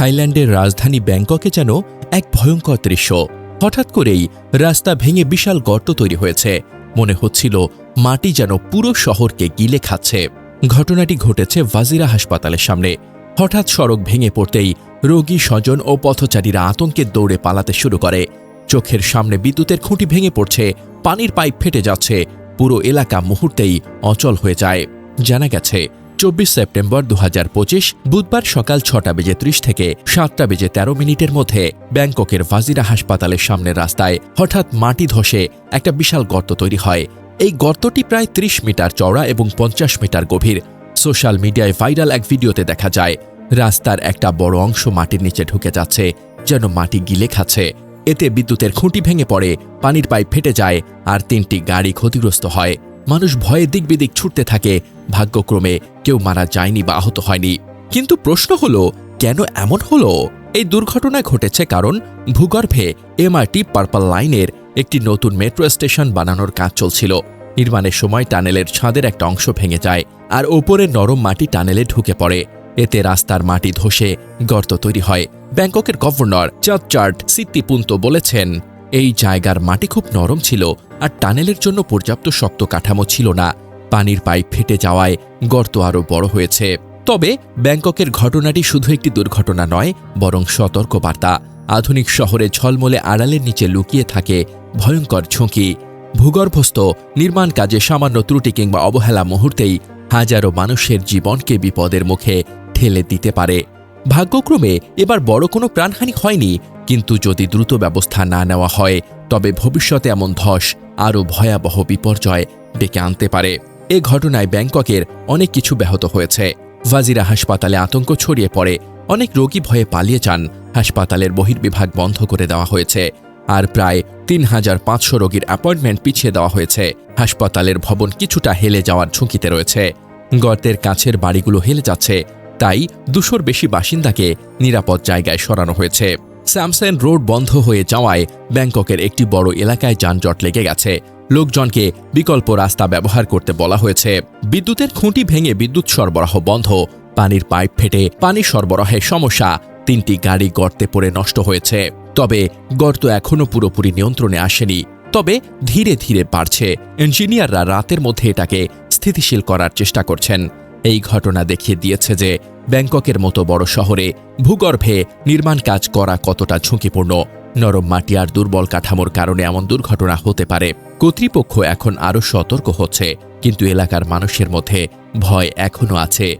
থাইল্যান্ডের রাজধানী ব্যাংককে যেন এক ভয়ঙ্কর দৃশ্য। হঠাৎ করেই রাস্তা ভেঙে বিশাল গর্ত তৈরি হয়েছে। মনে হচ্ছিল মাটি যেন পুরো শহরকে গিলে খাচ্ছে। ঘটনাটি ঘটেছে ভাজিরা হাসপাতালের সামনে। হঠাৎ সড়ক ভেঙে পড়তেই রোগী, স্বজন ও পথচারীরা আতঙ্কে দৌড়ে পালাতে শুরু করে। চোখের সামনে বিদ্যুতের খুঁটি ভেঙে পড়ছে, পানির পাইপ ফেটে যাচ্ছে, পুরো এলাকা মুহূর্তেই অচল হয়ে যায়। জানা গেছে চব্বিশ সেপ্টেম্বর দু হাজার পঁচিশ, বুধবার সকাল ছটা বেজে ত্রিশ থেকে সাতটা বেজে তেরো মিনিটের মধ্যে ব্যাংককের ভাজিরা হাসপাতালের সামনের রাস্তায় হঠাৎ মাটি ধসে একটা বিশাল গর্ত তৈরি হয়। এই গর্তটি প্রায় ত্রিশ মিটার চওড়া এবং পঞ্চাশ মিটার গভীর। সোশ্যাল মিডিয়ায় ভাইরাল এক ভিডিওতে দেখা যায়, রাস্তার একটা বড় অংশ মাটির নিচে ঢুকে যাচ্ছে, যেন মাটি গিলে খাচ্ছে। এতে বিদ্যুতের খুঁটি ভেঙে পড়ে, পানির পাইপ ফেটে যায়, আর তিনটি গাড়ি ক্ষতিগ্রস্ত হয়। মানুষ ভয়ে দিক বিদিক ছুটতে থাকে। ভাগ্যক্রমে কেউ মারা যায়নি বা আহত হয়নি। কিন্তু প্রশ্ন হলো, কেন এমন হলো? এই দুর্ঘটনা ঘটেছে কারণ ভূগর্ভে এমআরটি পার্পল লাইনের একটি নতুন মেট্রো স্টেশন বানানোর কাজ চলছিল। নির্মাণের সময় টানেলের ছাদের একটা অংশ ভেঙে যায় আর ওপরে নরম মাটি টানেলে ঢুকে পড়ে। এতে রাস্তার মাটি ধসে গর্ত তৈরি হয়। ব্যাংককের গভর্নর চাঁদচার্ট সিত্তিপুন্ত বলেছেন এই জায়গার মাটি খুব নরম ছিল আর টানেলের জন্য পর্যাপ্ত শক্ত কাঠামো ছিল না। পানির পাইপ ফেটে যাওয়ায় গর্ত আরও বড় হয়েছে। তবে ব্যাংককের ঘটনাটি শুধু একটি দুর্ঘটনা নয়, বরং সতর্কবার্তা। আধুনিক শহরে ঝলমলে আড়ালের নিচে লুকিয়ে থাকে ভয়ঙ্কর ঝুঁকি। ভূগর্ভস্থ, নির্মাণ কাজে সামান্য ত্রুটি কিংবা অবহেলা মুহূর্তেই হাজারো মানুষের জীবনকে বিপদের মুখে ঠেলে দিতে পারে। ভাগ্যক্রমে এবার বড় কোনো প্রাণহানি হয়নি কিন্তু যদি দ্রুত ব্যবস্থা না নেওয়া হয়, তবে ভবিষ্যতে এমন ধস আরও ভয়াবহ বিপর্যয় ডেকে আনতে পারে। এ ঘটনায় ব্যাংককের অনেক কিছু ব্যাহত হয়েছে। ভাজিরা হাসপাতালে আতঙ্ক ছড়িয়ে পড়ে। অনেক রোগী ভয়ে পালিয়ে যান। হাসপাতালের বহির্বিভাগ বন্ধ করে দেওয়া হয়েছে। আর প্রায় তিন হাজার পাঁচশো রোগীর অ্যাপয়েন্টমেন্ট পিছিয়ে দেওয়া হয়েছে। হাসপাতালের ভবন কিছুটা হেলে যাওয়ার ঝুঁকিতে রয়েছে। গর্তের কাছের বাড়িগুলো হেলে যাচ্ছে। তাই দুশোর বেশি বাসিন্দাকে নিরাপদ জায়গায় সরানো হয়েছে। স্যামসেন রোড বন্ধ হয়ে যাওয়ায় ব্যাংককের একটি বড় এলাকায় যানজট লেগে গেছে। লোকজনকে বিকল্প রাস্তা ব্যবহার করতে বলা হয়েছে। বিদ্যুতের খুঁটি ভেঙে বিদ্যুৎ সরবরাহ বন্ধ। পানির পাইপ ফেটে পানি সরবরাহের সমস্যা। তিনটি গাড়ি গর্তে পড়ে নষ্ট হয়েছে। তবে গর্ত এখনও পুরোপুরি নিয়ন্ত্রণে আসেনি। তবে ধীরে ধীরে বাড়ছে। ইঞ্জিনিয়াররা রাতের মধ্যে এটাকে স্থিতিশীল করার চেষ্টা করছেন। এই ঘটনা দেখিয়ে দিয়েছে যে ব্যাংককের মতো বড় শহরে ভূগর্ভে নির্মাণ কাজ করা কতটা ঝুঁকিপূর্ণ? নরম মাটি আর দুর্বল কাঠামোর কারণে এমন দুর্ঘটনা হতে পারে। কর্তৃপক্ষ এখন আরও সতর্ক হচ্ছে, কিন্তু এলাকার মানুষের মধ্যে ভয় এখনও আছে।